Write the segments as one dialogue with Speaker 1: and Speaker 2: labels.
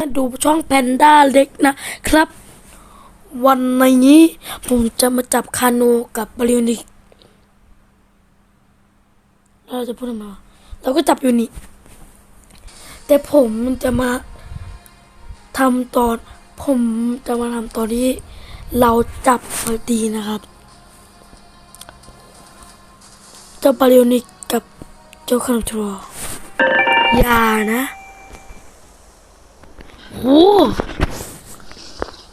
Speaker 1: มาดูช่องแพนด้าเล็กนะครับ วันนี้ผมจะมาจับคาโนกับบาริโอนิกเราจะพูดทำไมวะเราก็จับอยู่นี่ แต่ผมจะมาทำตอน ผมจะมาทำตอนที่เราจับมาดีนะครับ เจ้าบาริโอนิกกับเจ้าคาโนทรอย่านะ โอ้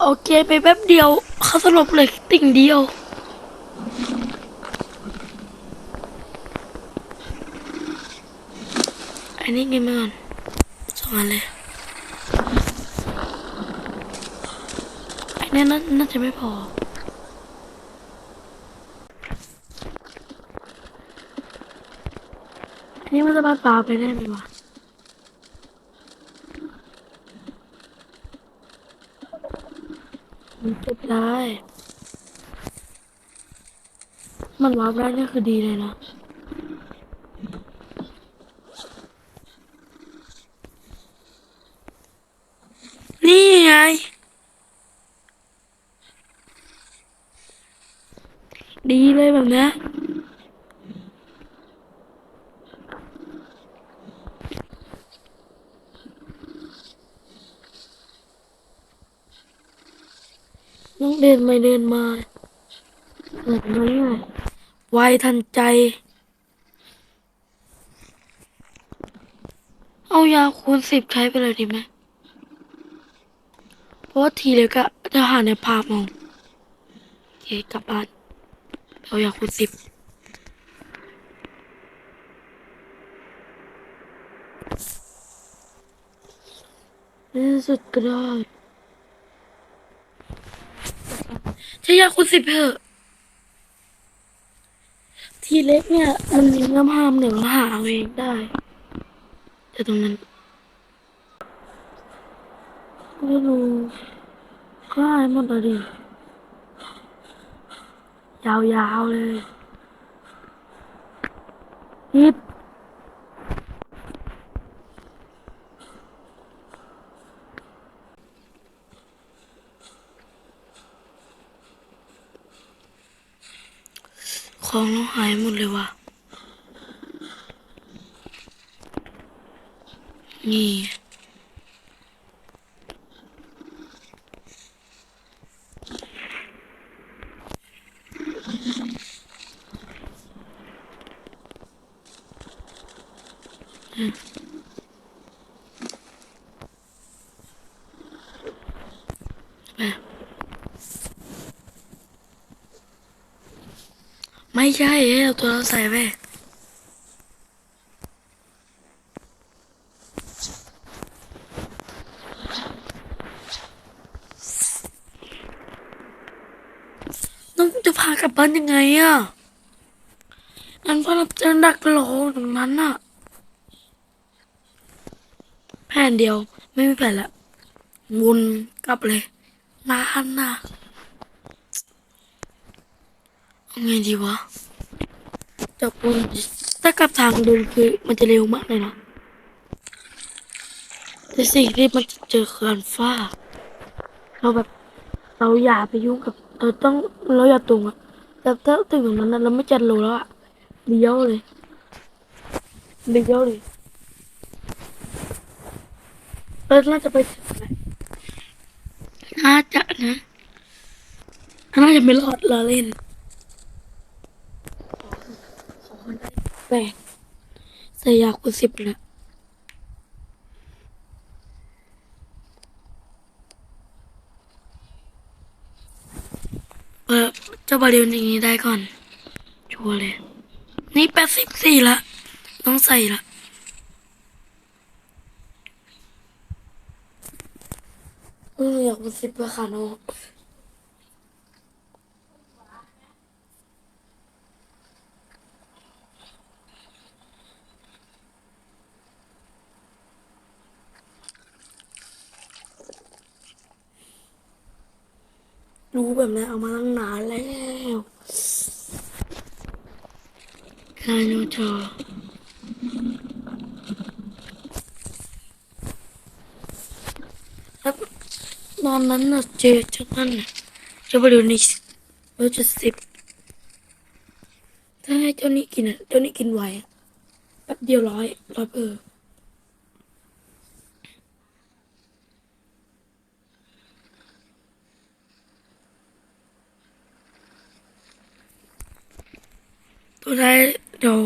Speaker 1: โอเคไปแป๊บเดียวเขาสลบเลยติ่งเดียว อันนี้ไงมาก่อนสองอันเลยอันนี้น่าจะไม่พออันนี้มันจะบาดปลาไปได้ไหมวะ มันเก็บได้ มันวาร์ปได้นี่คือดีเลยนะนี่ไงดีเลยแบบนี้ยต้องเดินไปเดินมาแบบนี้ไงไวทันใจ เอายาคูณสิบใช้ไปเลยดีไหมเพราะว่าทีเล็กอะจะหาในภาพมองโอเคกลับบ้านเอายาคูณสิบในที่สุดก็ได้ ใช้ยาคูณสิบเถอะ ทีเล็กเนี่ย มันมีน้ำห้ามหนึ่งหาเอาเองได้ แต่ตรงนั้นไม่รู้ก็หายหมดเลยดิยาวๆเลยฮิตของเราหายหมดเลยว่ะ นี่ไม่ใช่เอ้ยเอาตัวเราใส่ไปน้องจะพากลับบ้านยังไงอะงั้นพ่อเราจะดักรอตรงนั้นอะ แผ่นเดียวไม่มีแผ่นละวนกลับเลยนานน่ะเอาไงดีวะจากวนถ้ากลับทางเดิมคือมันจะเร็วมากเลยนะแต่สิ่งที่มันจะเจอคืออันฟ้าเราแบบเราอย่าไปยุ่งกับเราต้องเราอย่าตรงอะ แต่ถ้าถึงตรงนั้นเราไม่จัดโลแล้วอะเลี้ยวเลยเลี้ยวเลยเออน่าจะไปถึงไหมน่าจะนะน่าจะไม่รอดเราเล่นขอมันได้แปดใส่ยาคูณสิบแล้วเออเจ้า บาเรียนอย่างนี้ได้ก่อน ชัวร์เลย นี่แปดสิบสี่ละ ต้องใส่ละเอออยากเป็นสิบอะค่ะน้องรู้แบบนั้นเอามาตั้งนานแล้ว คาโนจอนอนนั้นน่ะเจอเจ้านั่นน่ะเจ้าบริวนี่ร้อยจ็ดสิบถ้าให้เจ้านี้กินอะเจ้านี้กินไหวแป๊บเดียวร้อยร้อยเปอร์ตัวได้าย เดี๋ยว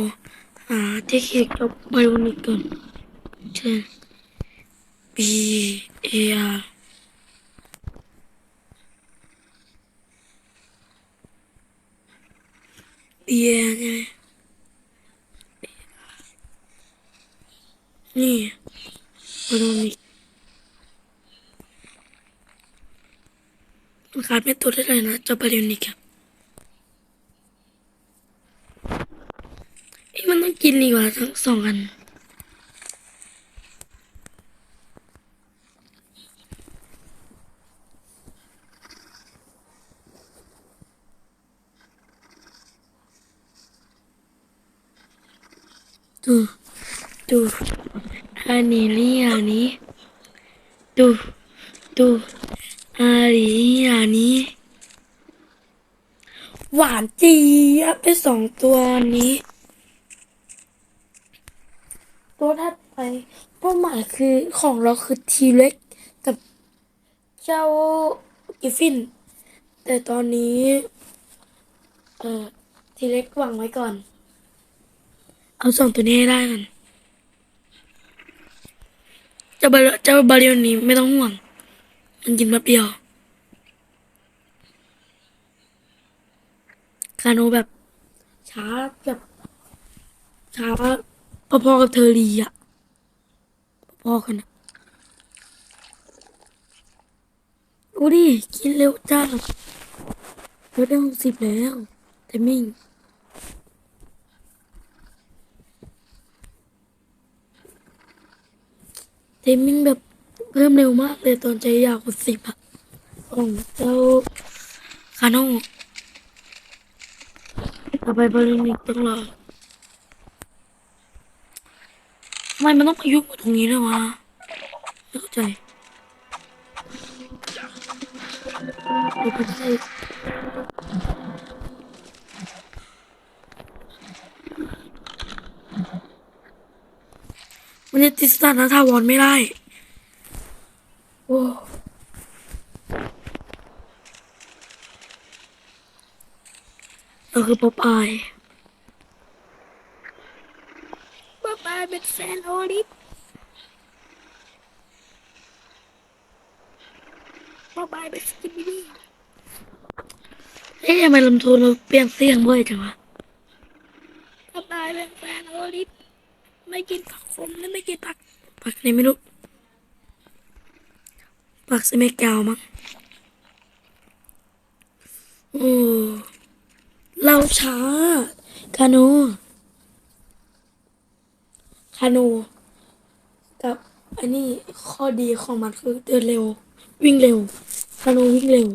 Speaker 1: หาที่เคียกับบริวนี่ก่อนเช่น B A R เบียร์ใช่ไหมนี่บอลมิกมันขาดไม่ตัวได้เลยนะเจ้าบอลมิกครับเอ้ยมันต้อง กินดีกว่าทั้งสองอันดูดูอันนี้นี่อันนี้ดูดูอันนี้อันนี้ หวานจีบไปสองตัวนี้ ตัวถัดไปเป้าหมายคือของเราคือทีเล็กกับเจ้ากิฟฟิน แต่ตอนนี้ เอ่อทีเล็กวางไว้ก่อน เอาสองตัวนี้ให้ได้กันเจ้าบาเรเจ้าบาเรียนนี้ไม่ต้องห่วง มันกินแป๊บเดียวคาโนแบบช้าแบบช้า พอๆกับเทอรีอะพอๆกันอะดูดิ กินเร็วจ้าเร็วได้หกสิบแล้ว แต่มิ่งเทมมิ่งแบบเพิ่มเร็วมากเลยตอนใจยาวกว่าสิบอะของเจ้าคาโน่ต่อไปบอลลูนิกต้องรอทำ ไมมันต้องมายุ่งกับตรงนี้ด้วยวะไม่เข้าใจดูไปได้มันจะติดสถานะทาวรไม่ได้ โอ้เราคือป๊อปอายป๊อปอายเป็นแฟนโอลิฟป๊อปอายเป็นสกินบิดี้เอ๊ะทำ ไมลำโพงเราเปลี่ยนเสียงบ่อยจังวะป๊อปอายเป็นแฟนโอลิฟไม่กินผักขมและไม่กินผักผักอะไรไม่รู้ผักสเมกาวมั้งโอ้เราช้าคาโนคาโนกับอันนี้ข้อดีของมันคือเดินเร็ว วิ่งเร็วคาโนวิ่งเร็ว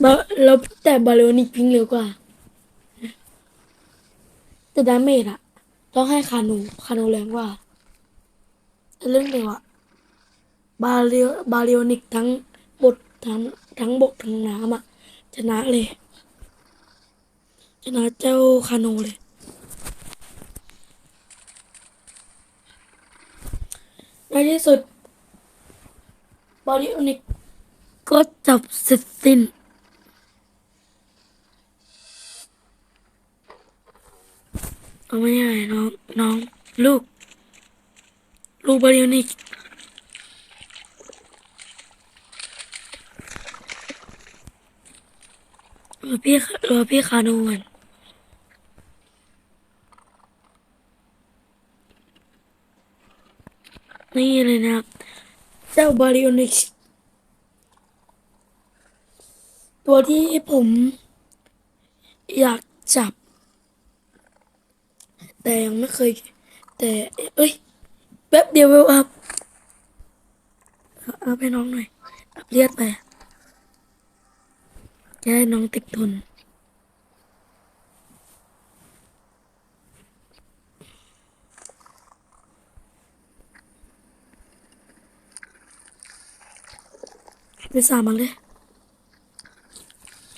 Speaker 1: แล้วแต่บาเลนิกวิ่งเร็วกว่า แต่ดาเมจอะต้องให้คาโนคาโนแรงกว่า เรื่องเร็วอะบาเลบาเลนิกทั้งบททั้งทั้งบกทั้งน้ำอะชนะเลย ชนะเจ้าคาโนเลย ในที่สุดบอดี้อนิกก็จับเสร็จสิ้น เอาไม่ใช่น้องน้อง ลูก ลูกบอดี้อนิกรอพี่รอพี่คาโนก่อนนี่เลยนะครับ เจ้าบาริโอนิกตัวที่ผมอยากจับ แต่ยังไม่เคย แต่เอ้ยแป๊บเดียวเวลอัพเอาไปน้องหน่อยอัพเลียดไปจะให้น้องติดทนไปสามมาเลย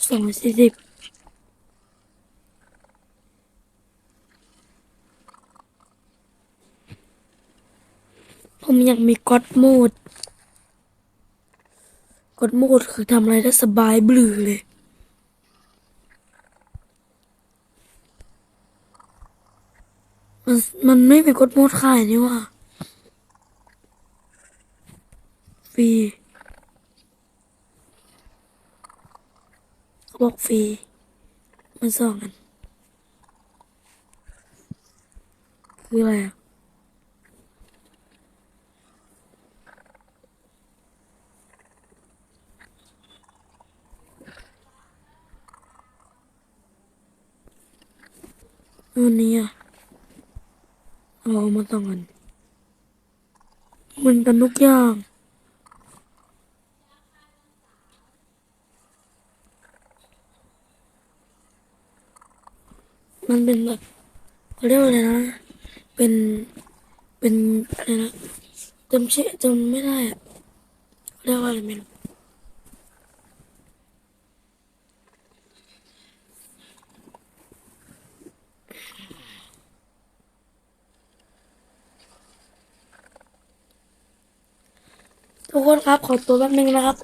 Speaker 1: สองสี่สิบผมอ ยากมีก็อดโหมดก็อดโหมดคือทำอะไรได้สบายบลือเลย มันมันไม่มีกดโหมดขายนี่ว่าฟรีเขาบอกฟรีมันสองกัน คืออะไรอะ อันนี้อะเอามาต้องกัน มันกันทุกอย่างมันเป็นแบบเขาเรียกว่าอะไรนะ เป็น เป็นอะไรนะจำชื่อจำไม่ได้อะเขาเรียกว่าอะไรไม่รู้ ทุกคนครับ ขอตัวแป๊บนึงนะครับ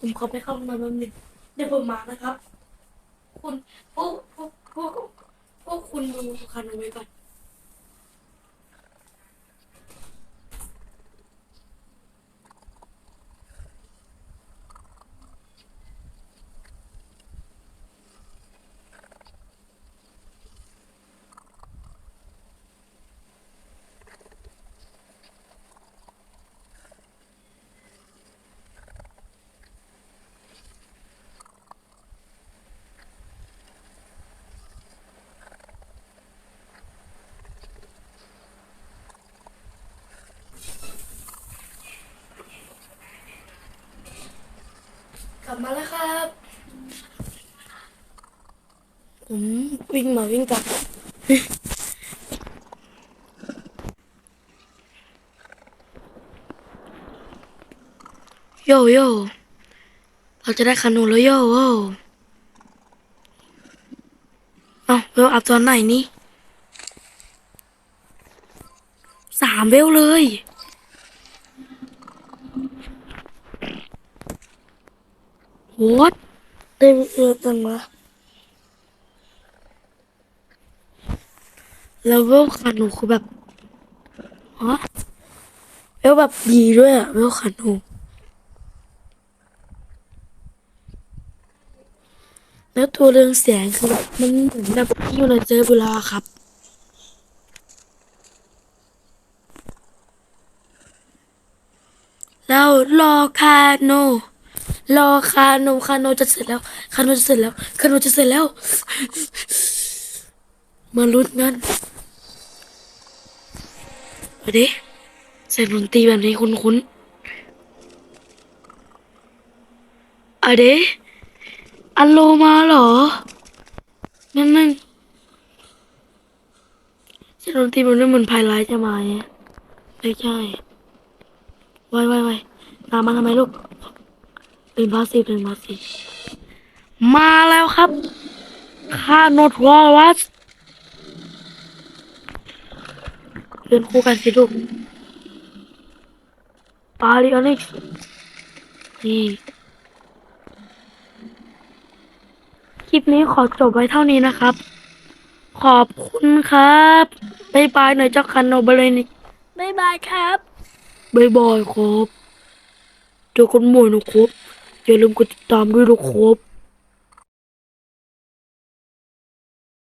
Speaker 1: ผมขอไปเข้าห้องน้ำแป๊บนึงเดี๋ยวผมมานะครับ คุณพวกพวกพวกพวกคุณดูคันไว้ก่อน บมาแล้วครับ ผมวิ่งมาวิ่งกลับ โยโย่เราจะได้คานูแล้วโย่โย่เอ้าเวลอัพตอนไหนนี่สามเวลเลย What ได้เยอะจังวะแล้วเวลขาหนูคือแบบฮะเวลแบบดีด้วยอะเวลขาหนูแล้วตัวเรืองแสงคือแบบมันเหมือนแบบที่อยู่ในเจอเวลาครับแล้วรอคาโน รอคาโนคาโนจะเสร็จแล้ว คาโนจะเสร็จแล้ว คาโนจะเสร็จแล้ว มาลุ้นกันเอาดิเสียงดนตรีแบบนี้คุ้นๆเอาดิอันโลมาเหรอ นั่นนั่นเสียงดนตรีมันไม่เหมือนไพไลจะมาเนี่ยไม่ใช่ไว้ไว้ไว้ตามมาทำไมลูก เป็นพาสซีฟเป็นพาสซีฟมาแล้วครับคาโนทวอลวัสเดินคู่กันสิลูกปาริออนิกส์นี่คลิปนี้ขอจบไว้เท่านี้นะครับ ขอบคุณครับบ๊ายบายหน่อยเจ้าคันโนเบเลนิกบ๊ายบายครับบ๊ายบายครับเจอกันใหม่นะครับ อย่าลืมกดติดตามด้วยนะครับ